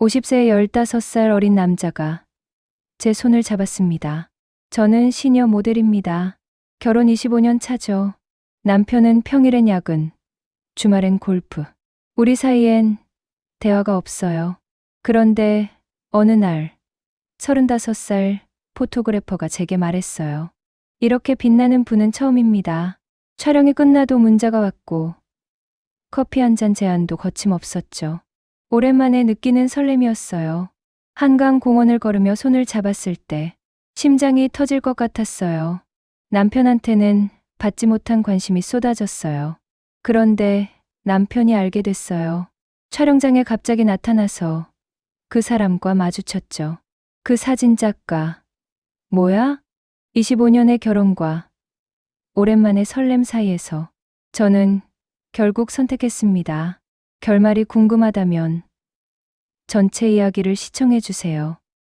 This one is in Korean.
50세 15살 어린 남자가 제 손을 잡았습니다. 저는 시니어 모델입니다. 결혼 25년 차죠. 남편은 평일엔 야근, 주말엔 골프. 우리 사이엔 대화가 없어요. 그런데 어느 날 35살 포토그래퍼가 제게 말했어요. 이렇게 빛나는 분은 처음입니다. 촬영이 끝나도 문자가 왔고 커피 한 잔 제안도 거침없었죠. 오랜만에 느끼는 설렘이었어요. 한강 공원을 걸으며 손을 잡았을 때 심장이 터질 것 같았어요. 남편한테는 받지 못한 관심이 쏟아졌어요. 그런데 남편이 알게 됐어요. 촬영장에 갑자기 나타나서 그 사람과 마주쳤죠. 그 사진 작가. 뭐야? 25년의 결혼과 오랜만의 설렘 사이에서 저는 결국 선택했습니다. 결말이 궁금하다면 전체 이야기를 시청해 주세요.